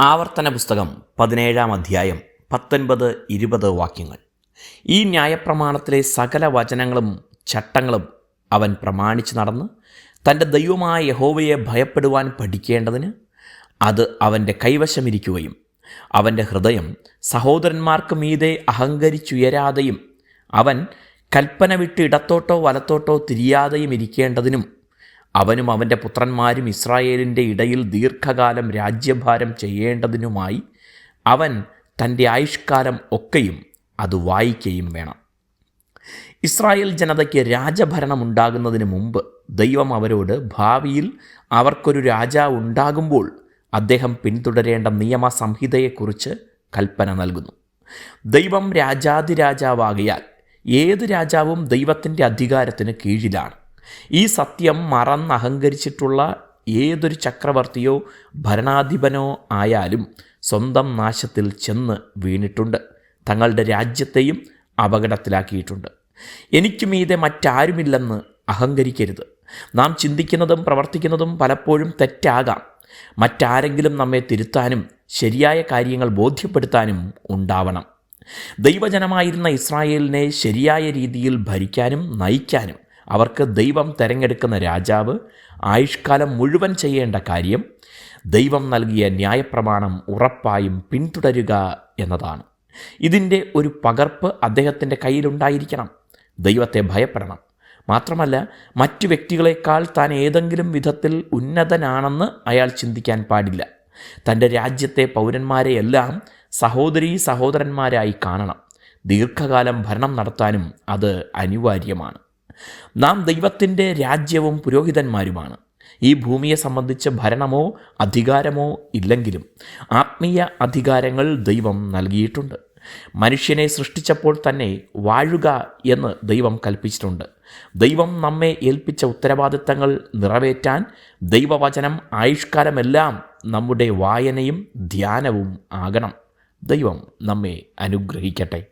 ആവർത്തന പുസ്തകം പതിനേഴാം അധ്യായം പത്തൊൻപത് ഇരുപത് വാക്യങ്ങൾ. ഈ ന്യായപ്രമാണത്തിലെ സകല വചനങ്ങളും ചട്ടങ്ങളും അവൻ പ്രമാണിച്ച് നടന്ന് തന്റെ ദൈവമായ യഹോവയെ ഭയപ്പെടുവാൻ പഠിക്കേണ്ടതിന് അത് അവന്റെ കൈവശമിരിക്കുകയും അവന്റെ ഹൃദയം സഹോദരന്മാർക്ക് മീതെ അഹങ്കരിച്ചുയരാതെയും അവൻ കൽപ്പന വിട്ട് ഇടത്തോട്ടോ വലത്തോട്ടോ തിരിയാതെയും ഇരിക്കേണ്ടതിനും അവനും അവന്റെ പുത്രന്മാരും ഇസ്രായേലിന്റെ ഇടയിൽ ദീർഘകാലം രാജ്യഭാരം ചെയ്യേണ്ടതിനുമായി അവൻ തന്റെ ആയുഷ്കാലം ഒക്കെയും അത് വായിക്കുകയും വേണം. ഇസ്രായേൽ ജനതയ്ക്ക് രാജഭരണം ഉണ്ടാകുന്നതിന് മുമ്പ് ദൈവം അവരോട് ഭാവിയിൽ അവർക്കൊരു രാജാവ് ഉണ്ടാകുമ്പോൾ അദ്ദേഹം പിന്തുടരേണ്ട നിയമസംഹിതയെക്കുറിച്ച് കൽപ്പന നൽകുന്നു. ദൈവം രാജാതിരാജാവാകിയാൽ ഏത് രാജാവും ദൈവത്തിന്റെ അധികാരത്തിന് കീഴിലാണ്. ഈ സത്യം മറന്നഹങ്കരിച്ചിട്ടുള്ള ഏതൊരു ചക്രവർത്തിയോ ഭരണാധിപനോ ആയാലും സ്വന്തം നാശത്തിൽ ചെന്ന് വീണിട്ടുണ്ട്. തങ്ങളുടെ രാജ്യത്തെയും അപകടത്തിലാക്കിയിട്ടുണ്ട്. എനിക്ക് മീതെ മറ്റാരുമില്ലെന്ന് അഹങ്കരിക്കരുത്. നാം ചിന്തിക്കുന്നതും പ്രവർത്തിക്കുന്നതും പലപ്പോഴും തെറ്റാകാം. മറ്റാരെങ്കിലും നമ്മെ തിരുത്താനും ശരിയായ കാര്യങ്ങൾ ബോധ്യപ്പെടുത്താനും ഉണ്ടാവണം. ദൈവജനമായിരുന്ന ഇസ്രായേലിനെ ശരിയായ രീതിയിൽ ഭരിക്കാനും നയിക്കാനും അവർക്ക് ദൈവം തിരഞ്ഞെടുക്കുന്ന രാജാവ് ആയുഷ്കാലം മുഴുവൻ ചെയ്യേണ്ട കാര്യം ദൈവം നൽകിയ ന്യായപ്രമാണം ഉറപ്പായും പിന്തുടരുക എന്നതാണ്. ഇതിന്റെ ഒരു പകർപ്പ് അദ്ദേഹത്തിന്റെ കയ്യിലുണ്ടായിരിക്കണം. ദൈവത്തെ ഭയപ്പെടണം. മാത്രമല്ല മറ്റു വ്യക്തികളെക്കാൾ താൻ ഏതെങ്കിലും വിധത്തിൽ ഉന്നതനാണെന്ന് അയാൾ ചിന്തിക്കാൻ പാടില്ല. തന്റെ രാജ്യത്തെ പൗരന്മാരെയെല്ലാം സഹോദരീ സഹോദരന്മാരായി കാണണം. ദീർഘകാലം ഭരണം നടത്താനും അത് അനിവാര്യമാണ്. നാം ദൈവത്തിന്റെ രാജ്യവും പുരോഹിതന്മാരുമാണ്. ഈ ഭൂമിയെ സംബന്ധിച്ച ഭരണമോ അധികാരമോ ഇല്ലെങ്കിലും ആത്മീയ അധികാരങ്ങൾ ദൈവം നൽകിയിട്ടുണ്ട്. മനുഷ്യനെ സൃഷ്ടിച്ചപ്പോൾ തന്നെ വാഴുക എന്ന് ദൈവം കൽപ്പിച്ചിട്ടുണ്ട്. ദൈവം നമ്മെ ഏൽപ്പിച്ച ഉത്തരവാദിത്തങ്ങൾ നിറവേറ്റാൻ ദൈവവചനം ആയുഷ്കാലമെല്ലാം നമ്മുടെ വായനയും ധ്യാനവും ആകണം. ദൈവം നമ്മെ അനുഗ്രഹിക്കട്ടെ.